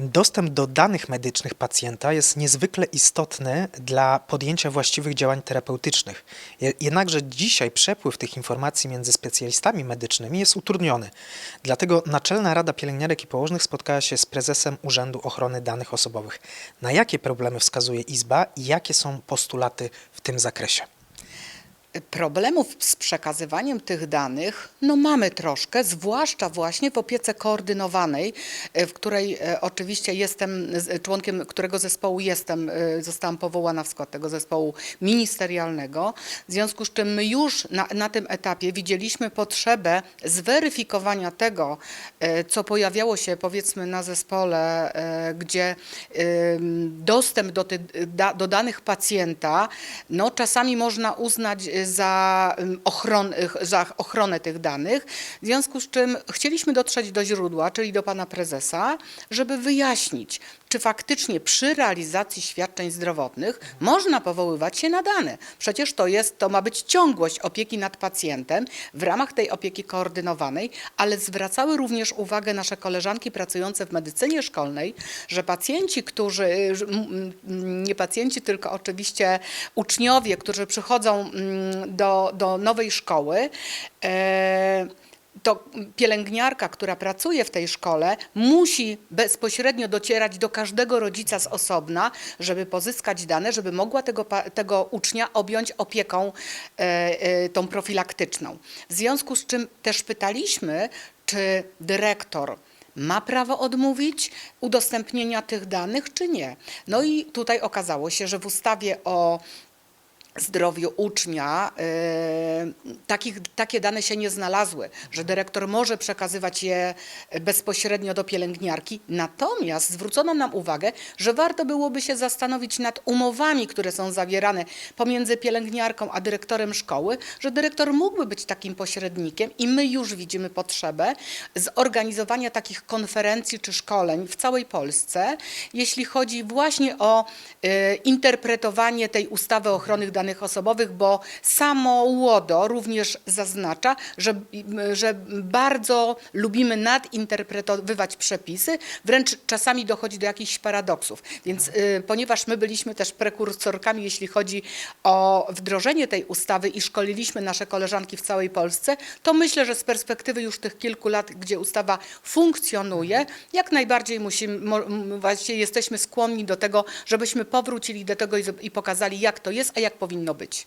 Dostęp do danych medycznych pacjenta jest niezwykle istotny dla podjęcia właściwych działań terapeutycznych. Je- Jednakże dzisiaj przepływ tych informacji między specjalistami medycznymi jest utrudniony. Dlatego Naczelna Rada Pielęgniarek i Położnych spotkała się z prezesem Urzędu Ochrony Danych Osobowych. Na jakie problemy wskazuje Izba i jakie są postulaty w tym zakresie? Problemów z przekazywaniem tych danych no mamy troszkę, zwłaszcza właśnie w opiece koordynowanej, e, w której e, oczywiście jestem z- członkiem, którego zespołu jestem, e, zostałam powołana w skład tego zespołu ministerialnego. W związku z czym my już na, na tym etapie widzieliśmy potrzebę zweryfikowania tego, e, co pojawiało się powiedzmy na zespole, e, gdzie dostęp do, ty, do danych pacjenta, no czasami można uznać za, y, za ochronę tych danych, w związku z czym chcieliśmy dotrzeć do źródła, czyli do pana prezesa, żeby wyjaśnić, czy faktycznie przy realizacji świadczeń zdrowotnych można powoływać się na dane. Przecież to jest, to ma być ciągłość opieki nad pacjentem w ramach tej opieki koordynowanej, ale zwracały również uwagę nasze koleżanki pracujące w medycynie szkolnej, że pacjenci, którzy, nie pacjenci, tylko oczywiście uczniowie, którzy przychodzą mm, do, do nowej szkoły, e, to pielęgniarka, która pracuje w tej szkole, musi bezpośrednio docierać do każdego rodzica z osobna, żeby pozyskać dane, żeby mogła tego, tego ucznia objąć opieką e, e, tą profilaktyczną. W związku z czym też pytaliśmy, czy dyrektor ma prawo odmówić udostępnienia tych danych, czy nie. No i tutaj okazało się, że w ustawie o zdrowiu ucznia y, takich, takie dane się nie znalazły, że dyrektor może przekazywać je bezpośrednio do pielęgniarki. Natomiast zwrócono nam uwagę, że warto byłoby się zastanowić nad umowami, które są zawierane pomiędzy pielęgniarką a dyrektorem szkoły, że dyrektor mógłby być takim pośrednikiem i my już widzimy potrzebę zorganizowania takich konferencji czy szkoleń w całej Polsce, jeśli chodzi właśnie o y, interpretowanie tej ustawy o ochronie danych osobowych, bo samo łodo również zaznacza, że, że bardzo lubimy nadinterpretowywać przepisy, wręcz czasami dochodzi do jakichś paradoksów. Więc y, ponieważ my byliśmy też prekursorkami, jeśli chodzi o wdrożenie tej ustawy i szkoliliśmy nasze koleżanki w całej Polsce, to myślę, że z perspektywy już tych kilku lat, gdzie ustawa funkcjonuje, jak najbardziej musimy, właściwie jesteśmy skłonni do tego, żebyśmy powrócili do tego i, pokazali, jak to jest, a jak powinno być.